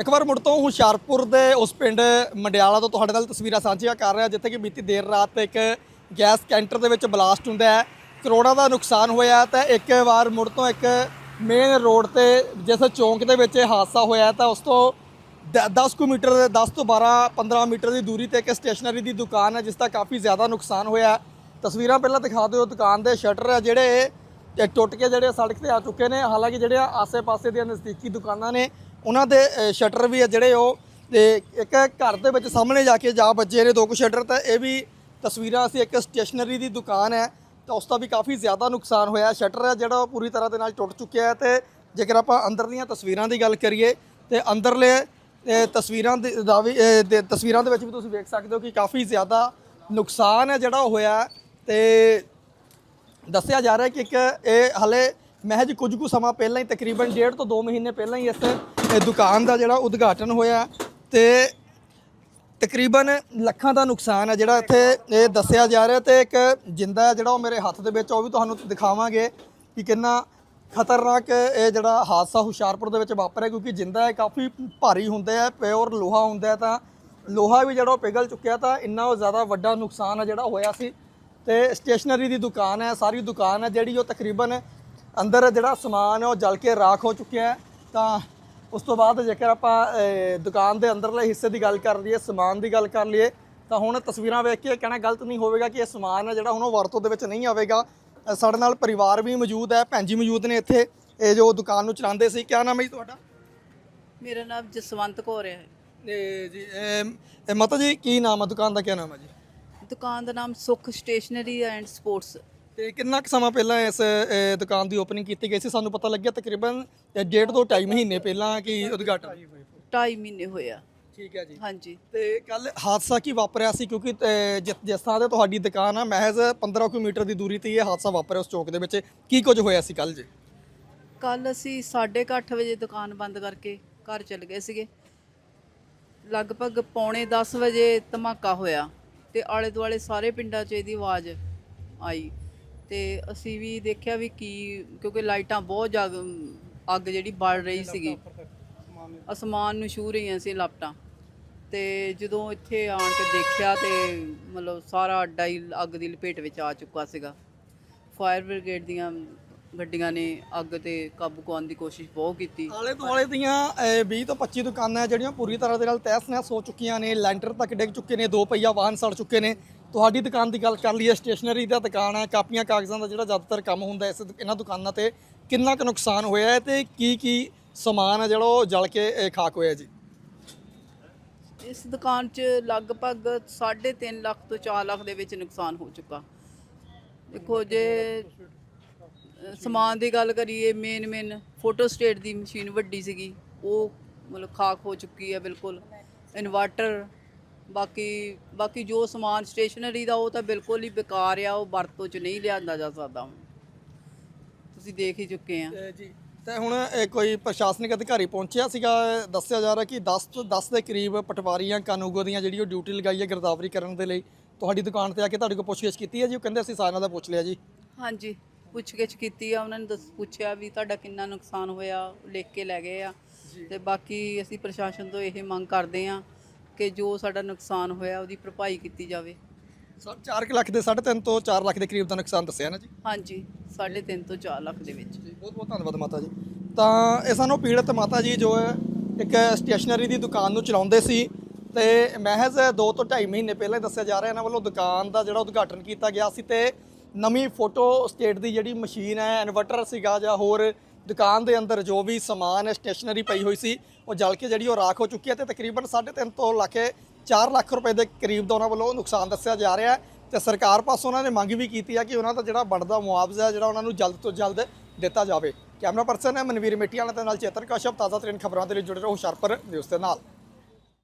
ਇੱਕ ਵਾਰ ਮੁੜ ਤੋਂ ਹੁਸ਼ਿਆਰਪੁਰ ਦੇ ਉਸ ਪਿੰਡ ਮੰਡਿਆਲਾ ਤੋਂ ਤੁਹਾਡੇ ਨਾਲ ਤਸਵੀਰਾਂ ਸਾਂਝੀਆਂ ਕਰ ਰਿਹਾ, ਜਿੱਥੇ ਕਿ ਬੀਤੀ ਦੇਰ ਰਾਤ ਇੱਕ ਗੈਸ ਕੈਂਟਰ ਦੇ ਵਿੱਚ ਬਲਾਸਟ ਹੁੰਦਾ ਹੈ। ਕਰੋੜਾਂ ਦਾ ਨੁਕਸਾਨ ਹੋਇਆ ਤਾਂ ਇੱਕ ਵਾਰ ਮੁੜ ਤੋਂ ਇੱਕ ਮੇਨ ਰੋਡ ਤੇ ਜਿਸ ਚੌਂਕ ਦੇ ਵਿੱਚ ਇਹ ਹਾਦਸਾ ਹੋਇਆ ਤਾਂ ਉਸ ਤੋਂ 10 ਕੁ ਮੀਟਰ ਦੇ 10 ਤੋਂ 12 15 ਮੀਟਰ ਦੀ ਦੂਰੀ ਤੇ ਇੱਕ ਸਟੇਸ਼ਨਰੀ ਦੀ ਦੁਕਾਨ ਹੈ, ਜਿਸ ਦਾ ਕਾਫੀ ਜ਼ਿਆਦਾ ਨੁਕਸਾਨ ਹੋਇਆ ਤਸਵੀਰਾਂ ਪਹਿਲਾਂ ਦਿਖਾ ਦਿਓ, ਦੁਕਾਨ ਦੇ ਸ਼ਟਰ ਹੈ ਜਿਹੜੇ ਇਹ ਟੁੱਟ ਕੇ ਜਿਹੜੇ ਸੜਕ ਤੇ ਆ ਚੁੱਕੇ ਨੇ। ਹਾਲਾਂਕਿ ਜਿਹੜੇ ਆਸੇ-ਪਾਸੇ ਦੀਆਂ ਨਜ਼ਦੀਕੀ ਦੁਕਾਨਾਂ ਨੇ ਉਹਨਾਂ ਦੇ ਸ਼ਟਰ ਵੀ ਆ ਜਿਹੜੇ ਉਹ, ਤੇ ਇੱਕ ਘਰ ਦੇ ਵਿੱਚ ਸਾਹਮਣੇ ਜਾ ਕੇ ਜਾ ਵੱਜੇ ਨੇ ਦੋ ਕੁ ਸ਼ਟਰ ਤਾਂ ਇਹ ਵੀ ਤਸਵੀਰਾਂ ਅਸੀਂ ਇੱਕ ਸਟੇਸ਼ਨਰੀ ਦੀ ਦੁਕਾਨ ਹੈ, ਤਾਂ ਉਸ ਦਾ ਵੀ ਕਾਫੀ ਜ਼ਿਆਦਾ ਨੁਕਸਾਨ ਹੋਇਆ। ਸ਼ਟਰ ਹੈ ਜਿਹੜਾ ਉਹ ਪੂਰੀ ਤਰ੍ਹਾਂ ਦੇ ਨਾਲ ਟੁੱਟ ਚੁੱਕਿਆ ਹੈ, ਤੇ ਜੇਕਰ ਆਪਾਂ ਅੰਦਰ ਦੀਆਂ ਤਸਵੀਰਾਂ ਦੀ ਗੱਲ ਕਰੀਏ, ਤੇ ਅੰਦਰਲੇ ਤਸਵੀਰਾਂ ਦੇ ਦਾ ਵੀ ਤਸਵੀਰਾਂ ਦੇ ਵਿੱਚ ਵੀ ਤੁਸੀਂ ਵੇਖ ਸਕਦੇ ਹੋ ਕਿ ਕਾਫੀ ਜ਼ਿਆਦਾ ਨੁਕਸਾਨ ਹੈ ਜਿਹੜਾ ਉਹ ਹੋਇਆ ਹੈ, ਤੇ ਦੱਸਿਆ ਜਾ ਰਿਹਾ ਕਿ ਇੱਕ ਇਹ ਹਲੇ ਮਹਿਜ ਕੁਝ ਕੁ ਸਮਾਂ ਪਹਿਲਾਂ ਹੀ, ਤਕਰੀਬਨ ਡੇਢ ਤੋਂ 2 ਮਹੀਨੇ ਪਹਿਲਾਂ ਹੀ ਇਸ ਇਹ ਦੁਕਾਨ ਦਾ ਜਿਹੜਾ ਉਦਘਾਟਨ ਹੋਇਆ ਤੇ ਤਕਰੀਬਨ ਲੱਖਾਂ ਦਾ ਨੁਕਸਾਨ ਹੈ ਜਿਹੜਾ ਇੱਥੇ ਇਹ ਦੱਸਿਆ ਜਾ ਰਿਹਾ ਤੇ ਇੱਕ ਜਿੰਦਾ ਹੈ ਜਿਹੜਾ ਉਹ ਮੇਰੇ ਹੱਥ ਦੇ ਵਿੱਚ ਉਹ ਵੀ ਤੁਹਾਨੂੰ ਦਿਖਾਵਾਂਗੇ ਕਿ ਕਿੰਨਾ ਖਤਰਨਾਕ ਇਹ ਜਿਹੜਾ ਹਾਦਸਾ ਹੁਸ਼ਿਆਰਪੁਰ ਦੇ ਵਿੱਚ ਵਾਪਰਿਆ ਕਿਉਂਕਿ ਜਿੰਦਾ ਹੈ ਕਾਫੀ ਭਾਰੀ ਹੁੰਦੇ ਆ, ਪਿਓਰ ਲੋਹਾ ਹੁੰਦਾ ਤਾਂ ਲੋਹਾ ਵੀ ਜਿਹੜਾ ਉਹ ਪਿਘਲ ਚੁੱਕਿਆ ਤਾਂ ਇੰਨਾ ਉਹ ਜ਼ਿਆਦਾ ਵੱਡਾ ਨੁਕਸਾਨ ਹੈ ਜਿਹੜਾ ਹੋਇਆ ਸੀ ਤੇ ਸਟੇਸ਼ਨਰੀ ਦੀ ਦੁਕਾਨ ਹੈ, ਸਾਰੀ ਦੁਕਾਨ ਹੈ ਜਿਹੜੀ ਉਹ ਤਕਰੀਬਨ ਅੰਦਰ ਜਿਹੜਾ ਸਮਾਨ ਹੈ ਉਹ ਜਲ ਕੇ ਰਾਖ ਹੋ ਚੁੱਕਿਆ ਹੈ ਤਾਂ ਉਸ ਤੋਂ ਬਾਅਦ ਜੇਕਰ ਆਪਾਂ ਦੁਕਾਨ ਦੇ ਅੰਦਰਲੇ ਹਿੱਸੇ ਦੀ ਗੱਲ ਕਰ ਲਈਏ ਸਮਾਨ ਦੀ ਗੱਲ ਕਰ ਲਈਏ ਤਾਂ ਹੁਣ ਤਸਵੀਰਾਂ ਵੇਖ ਕੇ ਇਹ ਕਹਿਣਾ ਗਲਤ ਨਹੀਂ ਹੋਵੇਗਾ ਕਿ ਇਹ ਸਮਾਨ ਹੈ ਜਿਹੜਾ ਹੁਣ ਉਹ ਵਰਤੋਂ ਦੇ ਵਿੱਚ ਨਹੀਂ ਆਵੇਗਾ। ਸਾਡੇ ਨਾਲ ਪਰਿਵਾਰ ਵੀ ਮੌਜੂਦ ਹੈ ਭੈਣ ਜੀ ਮੌਜੂਦ ਨੇ ਇੱਥੇ। ਇਹ ਜੋ ਦੁਕਾਨ ਨੂੰ ਚਲਾਉਂਦੇ ਸੀ ਕਿਆ ਨਾਮ ਹੈ ਜੀ ਤੁਹਾਡਾ? ਮੇਰਾ ਨਾਮ ਜਸਵੰਤ ਕੌਰ ਹੈ। ਜੀ ਇਹ ਮਾਤਾ ਜੀ ਕੀ ਨਾਮ ਹੈ? ਦੁਕਾਨ ਦਾ ਕੀ ਨਾਮ ਹੈ ਜੀ? ਦੁਕਾਨ ਦਾ ਨਾਮ ਸੁਖ ਸਟੇਸ਼ਨਰੀ ਐਂਡ ਸਪੋਰਟਸ ਤੇ ਕਿੰਨਾ ਕੁ ਸਮਾਂ ਪਹਿਲਾਂ ਇਸ ਦੁਕਾਨ ਦੀ ਓਪਨਿੰਗ ਕੀਤੀ ਗਈ ਸੀ? ਸਾਨੂੰ ਪਤਾ ਲੱਗਿਆ ਤਕਰੀਬਨ ਡੇਢ ਤੋਂ ਢਾਈ ਮਹੀਨੇ ਪਹਿਲਾਂ ਕਿ ਉਦਘਾਟਨ। ਢਾਈ ਮਹੀਨੇ ਹੋਇਆ ਠੀਕ ਹੈ ਜੀ। ਹਾਂਜੀ। ਤੇ ਕੱਲ ਹਾਦਸਾ ਕੀ ਵਾਪਰਿਆ ਸੀ? ਕਿਉਂਕਿ ਅਹ, ਜਿ- ਜਿਸ ਥਾਂ ਤੇ ਤੁਹਾਡੀ ਦੁਕਾਨ ਆ ਮਹਿਜ਼ 15 ਕਿਲੋਮੀਟਰ ਦੀ ਦੂਰੀ ਤੇ ਇਹ ਹਾਦਸਾ ਵਾਪਰਿਆ ਉਸ ਚੌਕ ਦੇ ਵਿੱਚ। ਕੀ ਕੁਝ ਹੋਇਆ ਸੀ ਕੱਲ ਜੀ? ਕੱਲ ਅਸੀਂ 8:30 ਵਜੇ ਦੁਕਾਨ ਬੰਦ ਕਰਕੇ ਘਰ ਚਲੇ ਗਏ ਸੀਗੇ। ਲਗਭਗ ਪੌਣੇ 10 ਵਜੇ ਧਮਾਕਾ ਹੋਇਆ ਤੇ ਆਲੇ ਦੁਆਲੇ ਸਾਰੇ ਪਿੰਡਾਂ 'ਚ ਇਹਦੀ ਆਵਾਜ਼ ਆਈ। ਤੇ ਅਸੀਂ ਵੀ ਦੇਖਿਆ ਵੀ ਕੀ ਕਿਉਂਕਿ ਲਾਈਟਾਂ ਬਹੁਤ ਜਗ ਅੱਗ ਜਿਹੜੀ ਬਲ ਰਹੀ ਸੀਗੀ। ਅਸਮਾਨ ਨੂੰ ਛੂ ਰਹੀਆਂ ਸੀ ਲਾਪਟਾਂ। ਤੇ ਜਦੋਂ ਇੱਥੇ ਆਣ ਕੇ ਦੇਖਿਆ ਤੇ ਮਤਲਬ ਸਾਰਾ ਅੱਡਾ ਹੀ ਅੱਗ ਦੀ ਲਪੇਟ ਵਿੱਚ ਆ ਚੁੱਕਾ ਸੀਗਾ। ਫਾਇਰ ਬ੍ਰਿਗੇਡ ਦੀਆਂ ਗੱਡੀਆਂ ਨੇ ਅੱਗ ਤੇ ਕਾਬੂ ਪਾਉਣ ਦੀ ਕੋਸ਼ਿਸ਼ ਬਹੁਤ ਕੀਤੀ। ਆਲੇ ਦੁਆਲੇ ਦੀਆਂ ਅਹ, 20 ਤੋਂ 25 ਦੁਕਾਨਾਂ ਜਿਹੜੀਆਂ ਪੂਰੀ ਤਰ੍ਹਾਂ ਦੇ ਨਾਲ ਤਹਿਸ ਨਹਿਸ ਹੋ ਚੁੱਕੀਆਂ ਨੇ ਲੈਂਟਰ ਤੱਕ ਡਿੱਗ ਚੁੱਕੇ ਨੇ ਦੋ ਪਹੀਆ ਵਾਹਨ ਸੜ ਚੁੱਕੇ ਨੇ। ਤੁਹਾਡੀ ਦੁਕਾਨ ਦੀ ਗੱਲ ਕਰ ਲਈਏ ਸਟੇਸ਼ਨਰੀ ਦਾ ਦੁਕਾਨ ਹੈ ਕਾਪੀਆਂ ਕਾਗਜ਼ਾਂ ਦਾ ਜਿਹੜਾ ਜ਼ਿਆਦਾਤਰ ਕੰਮ ਹੁੰਦਾ ਇਸ ਇਹਨਾਂ ਦੁਕਾਨਾਂ ਤੇ ਕਿੰਨਾ ਕੁ ਨੁਕਸਾਨ ਹੋਇਆ ਹੈ ਤੇ ਕੀ ਕੀ ਸਮਾਨ ਹੈ ਜਿਹੜਾ ਉਹ ਜਲ ਕੇ ਅਹ, ਖਾਕ ਹੋਇਆ ਜੀ? ਇਸ ਦੁਕਾਨ 'ਚ ਲਗਭਗ 3.5 ਲੱਖ ਤੋਂ 4 ਲੱਖ ਦੇ ਵਿੱਚ ਨੁਕਸਾਨ ਹੋ ਚੁੱਕਾ। ਦੇਖੋ ਜੇ ਅ, ਸਮਾਨ ਦੀ ਗੱਲ ਕਰੀਏ ਮੇਨ ਮੇਨ ਫੋਟੋ ਸਟੇਟ ਦੀ ਮਸ਼ੀਨ ਵੱਡੀ ਸੀਗੀ ਉਹ ਮਤਲਬ ਖਾਕ ਹੋ ਚੁੱਕੀ ਹੈ ਬਿਲਕੁਲ। ਇਨਵਰਟਰ ਬਾਕੀ ਬਾਕੀ ਜੋ ਸਮਾਨ ਸਟੇਸ਼ਨਰੀ ਦਾ ਉਹ ਤਾਂ ਬਿਲਕੁਲ ਹੀ ਬੇਕਾਰ ਆ ਉਹ ਵਰਤੋਂ 'ਚ ਨਹੀਂ ਲਿਆਂਦਾ ਜਾ ਸਕਦਾ। ਹੁਣ ਤੁਸੀਂ ਦੇਖ ਹੀ ਚੁੱਕੇ ਆ। ਜੀ ਤੇ ਹੁਣ ਇਹ ਕੋਈ ਪ੍ਰਸ਼ਾਸਨਿਕ ਅਧਿਕਾਰੀ ਪਹੁੰਚਿਆ ਸੀਗਾ ਦੱਸਿਆ ਜਾ ਰਿਹਾ ਕਿ 10 ਤੋਂ 10 ਦੇ ਕਰੀਬ ਪਟਵਾਰੀਆਂ ਕਾਨੂੰਗੋ ਦੀਆਂ ਜਿਹੜੀ ਉਹ ਡਿਊਟੀ ਲਗਾਈ ਹੈ ਗਿਰਦਾਵਰੀ ਕਰਨ ਦੇ ਲਈ ਤੁਹਾਡੀ ਦੁਕਾਨ ਤੇ ਆ ਕੇ ਤੁਹਾਡੇ ਕੋਲ ਪੁੱਛਗਿੱਛ ਕੀਤੀ ਹੈ ਜੀ? ਉਹ ਕਹਿੰਦੇ ਅਸੀਂ ਸਾਰਿਆਂ ਦਾ ਪੁੱਛ ਲਿਆ ਜੀ। ਹਾਂਜੀ ਪੁੱਛਗਿੱਛ ਕੀਤੀ ਆ ਉਹਨਾਂ ਨੇ ਦੱਸ ਪੁੱਛਿਆ ਵੀ ਤੁਹਾਡਾ ਕਿੰਨਾ ਨੁਕਸਾਨ ਹੋਇਆ ਲਿਖ ਕੇ ਲੈ ਗਏ ਆ। ਤੇ ਬਾਕੀ ਅਸੀਂ ਪ੍ਰਸ਼ਾਸਨ ਤੋਂ ਇਹ ਮੰਗ ਕਰਦੇ ਆ ਕਿ ਜੋ ਸਾਡਾ ਨੁਕਸਾਨ ਹੋਇਆ ਉਹਦੀ ਭਰਪਾਈ ਕੀਤੀ ਜਾਵੇ। 4 ਲੱਖ ਦੇ 3.5 ਤੋਂ 4 ਲੱਖ ਦੇ ਕਰੀਬ ਦਾ ਨੁਕਸਾਨ ਦੱਸਿਆ ਨਾ ਜੀ? ਹਾਂਜੀ 3.5 ਤੋਂ 4 ਲੱਖ ਦੇ ਵਿੱਚ। ਬਹੁਤ ਬਹੁਤ ਧੰਨਵਾਦ ਮਾਤਾ ਜੀ। ਤਾਂ ਇਹ ਸਾਨੂੰ ਪੀੜਤ ਮਾਤਾ ਜੀ ਜੋ ਹੈ ਇੱਕ ਸਟੇਸ਼ਨਰੀ ਦੀ ਦੁਕਾਨ ਨੂੰ ਚਲਾਉਂਦੇ ਸੀ ਤੇ ਮਹਿਜ਼ 2 ਤੋਂ 2.5 ਮਹੀਨੇ ਪਹਿਲਾਂ ਹੀ ਦੱਸਿਆ ਜਾ ਰਿਹਾ ਇਹਨਾਂ ਵੱਲੋਂ ਦੁਕਾਨ ਦਾ ਜਿਹੜਾ ਉਦਘਾਟਨ ਕੀਤਾ ਗਿਆ ਸੀ ਤੇ ਨਵੀਂ ਫੋਟੋ ਸਟੇਟ ਦੀ ਜਿਹੜੀ ਮਸ਼ੀਨ ਹੈ ਇਨਵਰਟਰ ਸੀਗਾ ਜਾਂ ਹੋਰ ਦੁਕਾਨ ਦੇ ਅੰਦਰ ਜੋ ਵੀ ਸਮਾਨ ਹੈ ਸਟੇਸ਼ਨਰੀ ਪਈ ਹੋਈ ਸੀ, ਉਹ ਜਲ ਕੇ ਜਿਹੜੀ ਉਹ ਰਾਖ ਹੋ ਚੁੱਕੀ ਹੈ ਤੇ ਤਕਰੀਬਨ 3.5 ਤੋਂ ਲੱਖ 4 ਲੱਖ ਰੁਪਏ ਦੇ ਕਰੀਬ ਦਾ ਉਹਨਾਂ ਵੱਲੋਂ ਨੁਕਸਾਨ ਦੱਸਿਆ ਜਾ ਰਿਹਾ ਹੈ। ਤੇ ਸਰਕਾਰ ਪਾਸੋਂ ਉਹਨਾਂ ਨੇ ਮੰਗ ਵੀ ਕੀਤੀ ਹੈ ਕਿ ਉਹਨਾਂ ਦਾ ਜਿਹੜਾ ਬਣਦਾ ਮੁਆਵਜ਼ਾ ਹੈ, ਜਿਹੜਾ ਉਹਨਾਂ ਨੂੰ ਜਲਦ ਤੋਂ ਜਲਦ ਦਿੱਤਾ ਜਾਵੇ। ਕੈਮਰਾ ਪਰਸਨ ਹੈ ਮਨਵੀਰ ਮਿੱਟੀਆਲਾ ਦੇ ਨਾਲ ਚੇਤਨ ਕਸ਼ਪ, ਤਾਜ਼ਾ ਤਰੀਨ ਖਬਰਾਂ ਦੇ ਲਈ ਜੁੜੇ ਰਹੋ ਹੁਸ਼ਿਆਰਪੁਰ ਨਿਊਜ਼ ਦੇ ਨਾਲ।